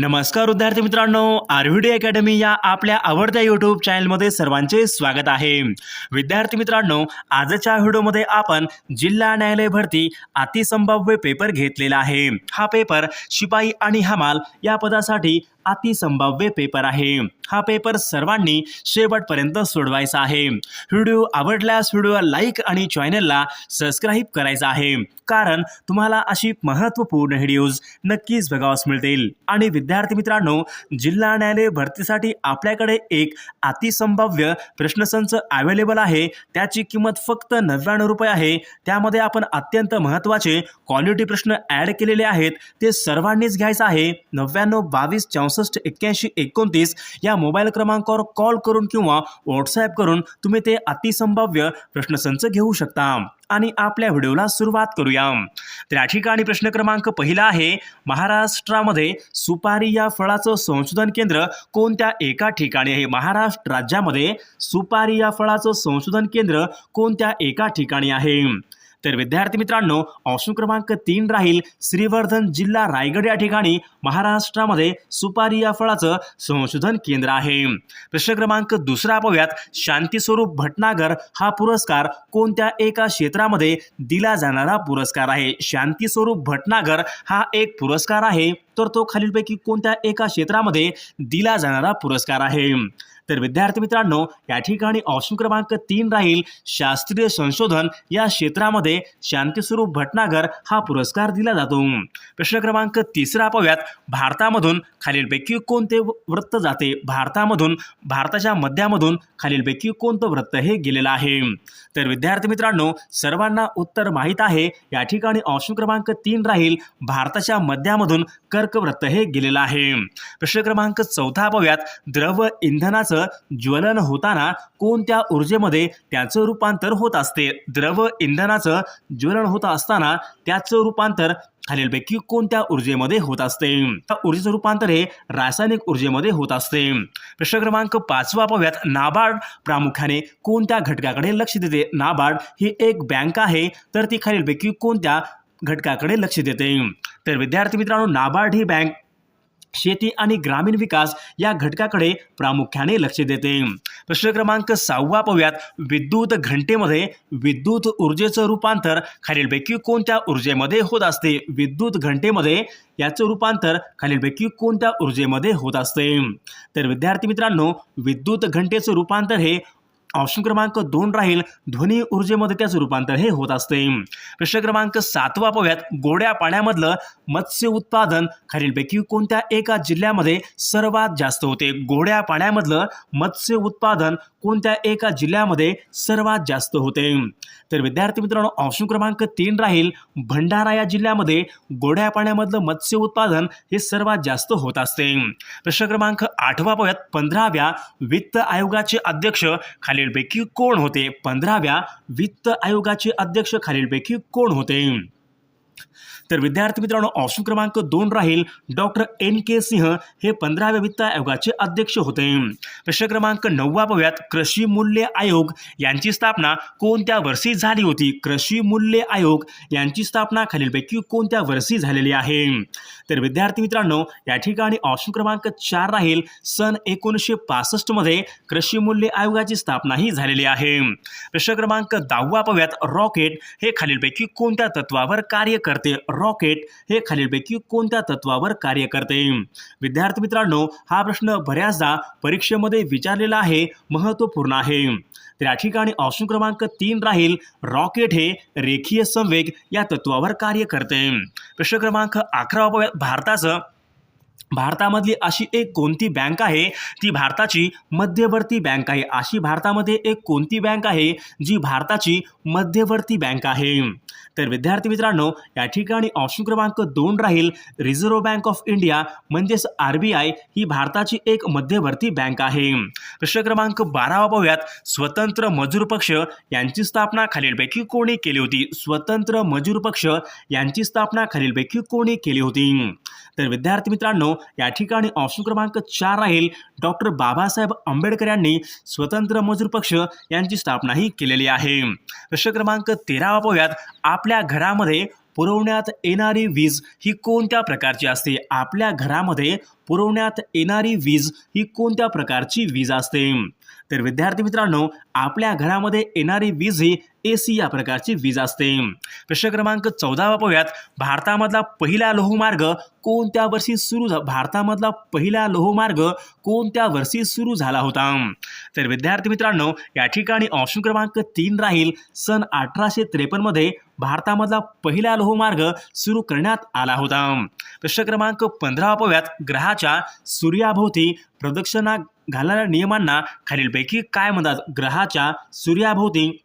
नमस्कार विद्यार्थी मित्रांनो आरव्हीडी अकॅडमी या आपल्या आवडत्या यूट्यूब चॅनलमध्ये सर्वांचे स्वागत आहे. विद्यार्थी मित्रांनो आजच्या व्हिडिओमध्ये आपण जिल्हा न्यायालय भरती अतिसंभाव्य पेपर घेतलेला आहे. हा पेपर शिपाई आणि हमाल या पदासाठी अतिसंभाव्य पेपर आहे. हा पेपर सर्वांनी शेवटपर्यंत सोडवायचा आहे. व्हिडिओ आवडल्यास व्हिडिओला लाईक आणि चॅनलला सबस्क्राईब करायचा आहे. कारण तुम्हाला अशी महत्त्वपूर्ण व्हिडिओज नक्कीच बघावास मिळतील. आणि विद्यार्थी मित्रांनो जिल्हा न्यायालय भरतीसाठी आपल्याकडे एक अतिसंभाव्य प्रश्नसंच अवेलेबल आहे. त्याची किंमत फक्त नव्याण्णव रुपये आहे. त्यामध्ये आपण अत्यंत महत्त्वाचे क्वालिटी प्रश्न ॲड केलेले आहेत. ते सर्वांनीच घ्यायचं आहे. नव्याण्णव बावीस चौसष्ट एक्क्याऐंशी एकोणतीस या मोबाईल क्रमांकावर कॉल करून किंवा व्हॉट्सॲप करून तुम्ही ते अतिसंभाव्य प्रश्नसंच घेऊ शकता. आणि आपल्या व्हिडिओला सुरुवात करूया. तर या ठिकाणी प्रश्न क्रमांक पहिला आहे महाराष्ट्रामध्ये सुपारी या फळाचं संशोधन केंद्र कोणत्या एका ठिकाणी आहे? महाराष्ट्र राज्यामध्ये सुपारी या फळाचं संशोधन केंद्र कोणत्या एका ठिकाणी आहे? तर विद्यार्थी मित्रांनो ऑप्शन क्रमांक तीन राहील श्रीवर्धन जिल्हा रायगड या ठिकाणी महाराष्ट्रामध्ये सुपारी या फळाचं संशोधन केंद्र आहे. प्रश्न क्रमांक दुसरा पाहूयात. शांतीस्वरूप भटनागर हा पुरस्कार कोणत्या एका क्षेत्रामध्ये दिला जाणारा पुरस्कार आहे? शांतीस्वरूप भटनागर हा एक पुरस्कार आहे तर तो खालीलपैकी कोणत्या एका क्षेत्रामध्ये दिला जाणारा पुरस्कार आहे? तर विद्यार्थी मित्रांनो या ठिकाणी ऑप्शन क्रमांक तीन राहील शास्त्रीय संशोधन. या क्षेत्रामध्ये शांतीस्वरूप भटनागर हा पुरस्कार दिला जातो. प्रश्न क्रमांक तिसरा पाहूयात. भारतामधून खालीलपैकी कोणते वृत्त जाते? भारतामधून भारताच्या मध्यामधून खालीलपैकी कोणतं वृत्त हे गेलेलं आहे? तर विद्यार्थी मित्रांनो सर्वांना उत्तर माहीत आहे. या ठिकाणी ऑप्शन क्रमांक तीन राहील भारताच्या मध्यामधून कर्कवृत्त हे गेलेलं आहे. प्रश्न क्रमांक चौथा पाहूयात. द्रव इंधनाचं ज्वलन होताना कोणत्या ऊर्जेमध्ये त्याचं रूपांतर होत असते? द्रव इंधनाचं ज्वलन होत असताना त्याचं रूपांतर खालीलपैकी कोणत्या ऊर्जेमध्ये होत असते? त्या ऊर्जेचं रूपांतर हे रासायनिक ऊर्जेमध्ये होत असते. प्रश्न क्रमांक पाचवा पाहूयात नाबार्ड प्रामुख्याने कोणत्या घटकाकडे लक्ष देते? नाबार्ड ही एक बँक आहे तर ती खालीलपैकी कोणत्या घटकाकडे लक्ष देते? तर विद्यार्थी मित्रांनो नाबार्ड ही बँक शेती आणि ग्रामीण विकास या घटकाकडे प्रामुख्याने लक्ष देते. प्रश्न क्रमांक सहावा पाहूयात. विद्युत घंटेमध्ये विद्युत ऊर्जेचं रूपांतर खालीलपैकी कोणत्या ऊर्जेमध्ये होत असते? विद्युत घंटेमध्ये याचं रूपांतर खालीलपैकी कोणत्या ऊर्जेमध्ये होत असते? तर विद्यार्थी मित्रांनो विद्युत घंटेचं रूपांतर हे ऑप्शन क्रमांक दोन राहील ध्वनी ऊर्जेमध्ये त्याचं रूपांतर हे होत असते. प्रश्न क्रमांक सातवा पाहूयात. गोड्या पाण्यामधलं मत्स्य उत्पादन खालीलपैकी कोणत्या एका जिल्ह्यामध्ये सर्वात जास्त होते? गोड्या पाण्यामधलं मत्स्य उत्पादन कोणत्या एका जिल्ह्यामध्ये सर्वात जास्त होते? तर विद्यार्थी मित्रांनो ऑप्शन क्रमांक तीन राहील भंडारा या जिल्ह्यामध्ये गोड्या पाण्यामधलं मत्स्य उत्पादन हे सर्वात जास्त होत असते. प्रश्न क्रमांक आठवा पाहूयात. पंधराव्या वित्त आयोगाचे अध्यक्ष खालीलपैकी कोण होते? पंधराव्या वित्त आयोगाचे अध्यक्ष खालीलपैकी कोण होते? तर विद्यार्थी मित्रांनो ऑप्शन क्रमांक दोन राहील डॉक्टर एन के सिंह. हे पंधराव्या वित्त आयोगाचे अध्यक्ष होते. प्रश्न क्रमांक नववा पाहूयात कृषी मूल्य आयोग यांची स्थापना कोणत्या वर्षी झाली होती? कृषी मूल्य आयोग यांची स्थापना खालीलपैकी कोणत्या वर्षी झालेली आहे? तर विद्यार्थी मित्रांनो या ठिकाणी ऑप्शन क्रमांक चार राहील. सन एकोणीसशे पासष्टमध्ये कृषी मूल्य आयोगाची स्थापना ही झालेली आहे. प्रश्न क्रमांक दहावा पाहूयात रॉकेट हे खालीलपैकी कोणत्या तत्वावर कार्य करते. रॉकेट हे खालीलपैकी कोणत्या तत्वावर कार्य करते? विद्यार्थी मित्रांनो हा प्रश्न बऱ्याचदा परीक्षेमध्ये विचारलेला आहे महत्त्वपूर्ण आहे. तर या ठिकाणी ऑप्शन क्रमांक तीन राहील. रॉकेट हे रेखीय संवेग या तत्वावर कार्य करते. प्रश्न क्रमांक अकरा भारताचं भारतामधली अशी एक कोणती बँक आहे? ती भारताची मध्यवर्ती बँक आहे. अशी भारतामध्ये एक कोणती बँक आहे? जी भारताची मध्यवर्ती बँक आहे. तर विद्यार्थी मित्रांनो या ठिकाणी ऑप्शन क्रमांक दोन राहील. रिझर्व्ह बँक ऑफ इंडिया म्हणजेच आर बी आय ही भारताची एक मध्यवर्ती बँक आहे. प्रश्न क्रमांक बारावा पाहूयात. स्वतंत्र मजूर पक्ष यांची स्थापना खालीलपैकी कोणी केली होती? स्वतंत्र मजूर पक्ष यांची स्थापना खालीलपैकी कोणी केली होती? तर विद्यार्थी मित्रांनो या ठिकाणी ऑप्शन क्रमांक चार राहील. डॉक्टर बाबासाहेब आंबेडकर यांनी स्वतंत्र मजूर पक्ष यांची स्थापना ही केलेली आहे. प्रश्न क्रमांक तेरावा पाहूयात. आपल्या आपल्या घरामध्ये पुरवण्यात येणारी वीज ही कोणत्या प्रकारची असते? आपल्या घरामध्ये पुरवण्यात येणारी वीज ही कोणत्या प्रकारची वीज असते? तर विद्यार्थी मित्रांनो आपल्या घरामध्ये येणारी वीज ही ए सी या प्रकारची वीज असते. प्रश्न क्रमांक चौदावा पाहूयात भारतामधला पहिला लोहमार्ग कोणत्या वर्षी सुरू झा भारतामधला पहिला लोहमार्ग कोणत्या वर्षी सुरू झाला होता? तर विद्यार्थी मित्रांनो या ठिकाणी ऑप्शन क्रमांक तीन राहील. सन अठराशे त्रेपन्नमध्ये भारतामधला पहिला लोहमार्ग सुरू करण्यात आला होता. प्रश्न क्रमांक पंधरा पाहूयात ग्रहाच्या सूर्याभोवती प्रदक्षिणा घालणाऱ्या नियमांना खालीलपैकी काय म्हणतात? ग्रहाच्या सूर्याभोवती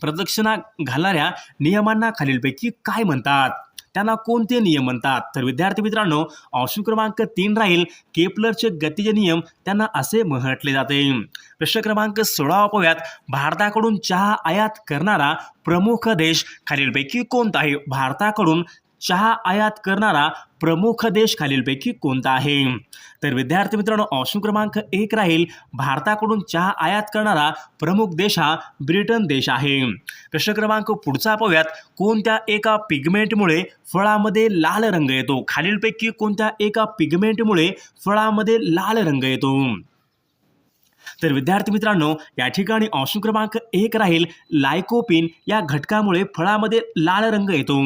प्रदक्षिणा घालणाऱ्या नियमांना खालीलपैकी काय म्हणतात? त्यांना कोणते नियम म्हणतात? तर विद्यार्थी मित्रांनो ऑप्शन क्रमांक तीन राहील. केपलरचे गतीचे नियम त्यांना असे म्हटले जाते. प्रश्न क्रमांक सोळावा पाहूयात भारताकडून चहा आयात करणारा प्रमुख देश खालीलपैकी कोणता आहे? भारताकडून चहा आयात करणारा प्रमुख देश खालीलपैकी कोणता आहे? तर विद्यार्थी मित्रांनो ऑप्शन क्रमांक एक राहील. भारताकडून चहा आयात करणारा प्रमुख देश हा ब्रिटन देश आहे. प्रश्न क्रमांक पुढचा पाहूयात. कोणत्या एका पिगमेंटमुळे फळामध्ये लाल रंग येतो? खालीलपैकी कोणत्या एका पिगमेंटमुळे फळामध्ये लाल रंग येतो? तर विद्यार्थी मित्रांनो या ठिकाणी ऑप्शन क्रमांक एक राहील. लायकोपिन या घटकामुळे फळामध्ये लाल रंग येतो.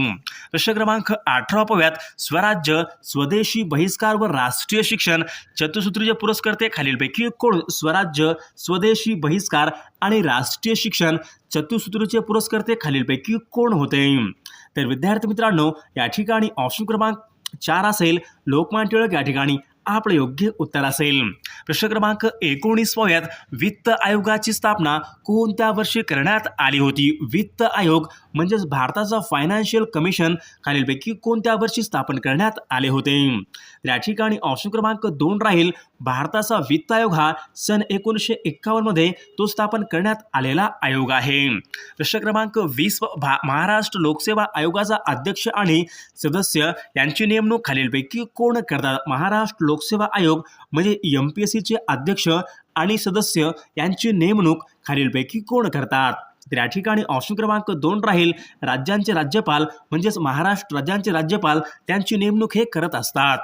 प्रश्न क्रमांक अठरा स्वराज्य स्वदेशी बहिष्कार व राष्ट्रीय शिक्षण चतुसूत्रीचे पुरस्कर्ते खालीलपैकी कोण? स्वराज्य स्वदेशी बहिष्कार आणि राष्ट्रीय शिक्षण चतुसूत्रीचे पुरस्कर्ते खालीलपैकी कोण होते? तर विद्यार्थी मित्रांनो या ठिकाणी ऑप्शन क्रमांक चार असेल. लोकमान्य टिळक या ठिकाणी आपलं योग्य उत्तर असेल. प्रश्न क्रमांक एकोणीस वित्त आयोगाची स्थापना कोणत्या वर्षी करण्यात आली होती? वित्त आयोग म्हणजेच भारताचा फायनान्शियल कमिशन खालीलपैकी कोणत्या वर्षी स्थापन करण्यात आले होते? या ठिकाणी ऑप्शन क्रमांक दोन राहील भारताचा वित्त आयोग हा सन एकोणीसशे एक्कावन्नमध्ये तो स्थापन करण्यात आलेला आयोग आहे. प्रश्न क्रमांक वीस भा महाराष्ट्र लोकसेवा आयोगाचा अध्यक्ष आणि सदस्य यांची नेमणूक खालीलपैकी कोण करतात? महाराष्ट्र लोकसेवा आयोग म्हणजे एम पी एस सीचे अध्यक्ष आणि सदस्य यांची नेमणूक खालीलपैकी कोण करतात? तर या ठिकाणी ऑप्शन क्रमांक दोन राहील राज्यांचे राज्यपाल म्हणजेच महाराष्ट्र राज्यांचे राज्यपाल त्यांची नेमणूक हे करत असतात.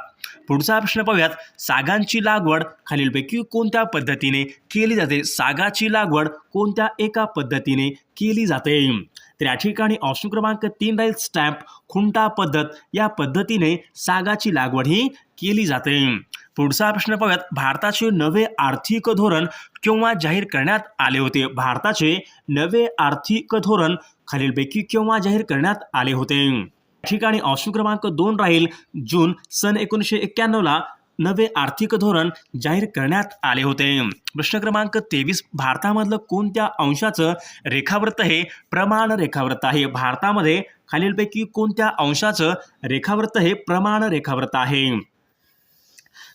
पुढचा प्रश्न पाहूयात. सागांची लागवड खालीलपैकी कोणत्या पद्धतीने केली जाते? सागाची लागवड कोणत्या एका पद्धतीने केली जाते? तर या ठिकाणी ऑप्शन क्रमांक तीन राहील. स्टॅम्प खुंटा पद्धत या पद्धतीने सागाची लागवड ही केली जाते. पुढचा प्रश्न पाहूयात. भारताचे नवे आर्थिक धोरण केव्हा जाहीर करण्यात आले होते? भारताचे नवे आर्थिक धोरण खालीलपैकी केव्हा जाहीर करण्यात आले होते? ठिकाणी ऑप्शन क्रमांक दोन राहील. जून सन एकोणीसशे एक्क्याण्णवला नवे आर्थिक धोरण जाहीर करण्यात आले होते. प्रश्न क्रमांक तेवीस. भारतामधलं कोणत्या अंशाचं रेखावृत्त हे प्रमाण रेखावृत्त आहे? भारतामध्ये खालीलपैकी कोणत्या अंशाचं रेखावृत्त हे प्रमाण रेखावृत्त आहे?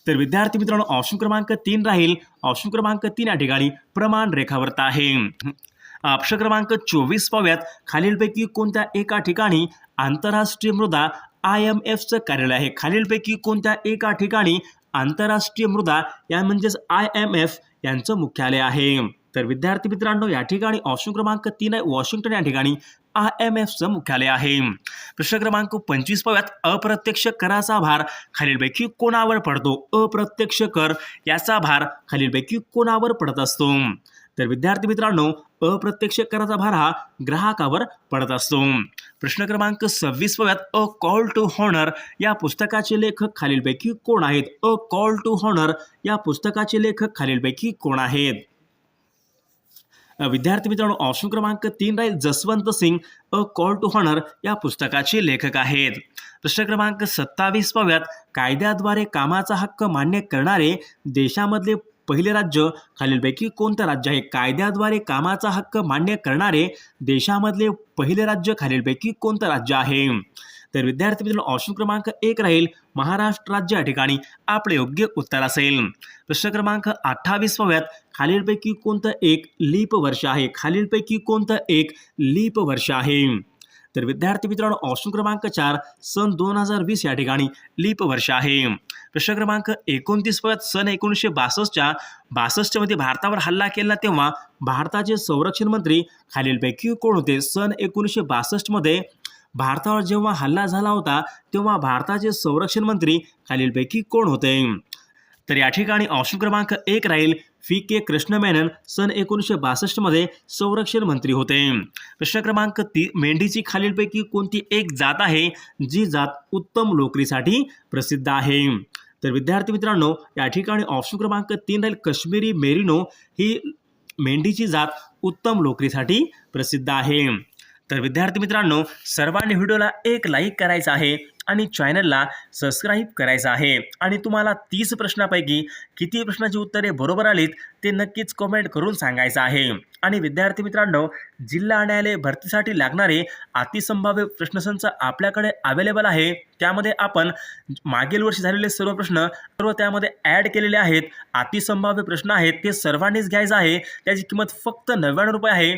तर विद्यार्थी मित्रांनो ऑप्शन क्रमांक तीन राहील. ऑप्शन क्रमांक तीन या ठिकाणी प्रमाण रेखावरत आहे. ऑप्शन क्रमांक चोवीस पाव्यात खालीलपैकी कोणत्या एका ठिकाणी आंतरराष्ट्रीय मृदा आय एम एफचं कार्यालय आहे? खालीलपैकी कोणत्या एका ठिकाणी आंतरराष्ट्रीय मृदा या म्हणजेच आय एम एफ यांचं मुख्यालय आहे? तर विद्यार्थी मित्रांनो या ठिकाणी ऑप्शन क्रमांक तीन आहे. वॉशिंग्टन या ठिकाणी आय एम एफचं मुख्यालय आहे. प्रश्न क्रमांक पंचवीस पाव्यात अप्रत्यक्ष कराचा भार खालीलपैकी कोणावर पडतो? अप्रत्यक्ष कर याचा भार खालीलपैकी कोणावर पडत असतो? तर विद्यार्थी मित्रांनो अप्रत्यक्ष कराचा भार हा ग्राहकावर पडत असतो. प्रश्न क्रमांक सव्वीस पव्यात अ कॉल टू हॉनर या पुस्तकाचे लेखक खालीलपैकी कोण आहेत? अ कॉल टू हॉनर या पुस्तकाचे लेखक खालीलपैकी कोण आहेत? विद्यार्थी मित्रांनो ऑप्शन क्रमांक तीन राहील Jaswant Singh a call to honour या पुस्तकाचे लेखक आहेत. प्रश्न क्रमांक सत्तावीस पाव्यात कायद्याद्वारे कामाचा हक्क मान्य करणारे देशामधले पहिले राज्य खालीलपैकी कोणतं राज्य आहे? कायद्याद्वारे कामाचा हक्क मान्य करणारे देशामधले पहिले राज्य खालीलपैकी कोणतं राज्य आहे? तर विद्यार्थी मित्रांनो ऑप्शन क्रमांक एक राहील महाराष्ट्र राज्य या ठिकाणी आपले योग्य उत्तर असेल. प्रश्न क्रमांक अठ्ठावीस पाहूयात खालीलपैकी कोणतं एक लीप वर्ष आहे? खालीलपैकी कोणतं एक लीप वर्ष आहे? तर विद्यार्थी मित्रांनो ऑप्शन क्रमांक चार सन दोन हजार वीस या ठिकाणी लीप वर्ष आहे. प्रश्न क्रमांक एकोणतीस पाहूयात सन एकोणीसशे बासष्टच्या बासष्टमध्ये भारतावर हल्ला केला तेव्हा भारताचे संरक्षण मंत्री खालीलपैकी कोण होते? सन एकोणीसशे बासष्टमध्ये भारतावर जेव्हा हल्ला झाला होता तेव्हा भारताचे संरक्षण मंत्री खालीलपैकी कोण होते? तर या ठिकाणी ऑप्शन क्रमांक एक राहील व्ही. के. कृष्ण मेनन सन एकोणीसशे बासष्टमध्ये संरक्षण मंत्री होते. प्रश्न क्रमांक ती मेंढीची खालीलपैकी कोणती एक जात आहे जी जात उत्तम लोकरीसाठी प्रसिद्ध आहे? तर विद्यार्थी मित्रांनो या ठिकाणी ऑप्शन क्रमांक तीन राहील कश्मीरी मेरिनो ही मेंढीची जात उत्तम लोकरीसाठी प्रसिद्ध आहे. तर विद्यार्थी मित्रांनो सर्वांनी व्हिडिओला एक लाईक करायचा आहे आणि चॅनलला सबस्क्राईब करायचं आहे. आणि तुम्हाला तीस प्रश्नापैकी किती प्रश्नाची उत्तरे बरोबर आलीत ते नक्कीच कमेंट करून सांगायचं आहे. आणि विद्यार्थी मित्रांनो जिल्हा न्यायालय भरतीसाठी लागणारे अतिसंभाव्य प्रश्नसंच आपल्याकडे अवेलेबल आहे. त्यामध्ये आपण मागील वर्षी झालेले सर्व प्रश्न सर्व त्यामध्ये ॲड केलेले आहेत. अतिसंभाव्य प्रश्न आहेत ते सर्वांनीच घ्यायचं आहे. त्याची किंमत फक्त नव्याण्णव रुपये आहे.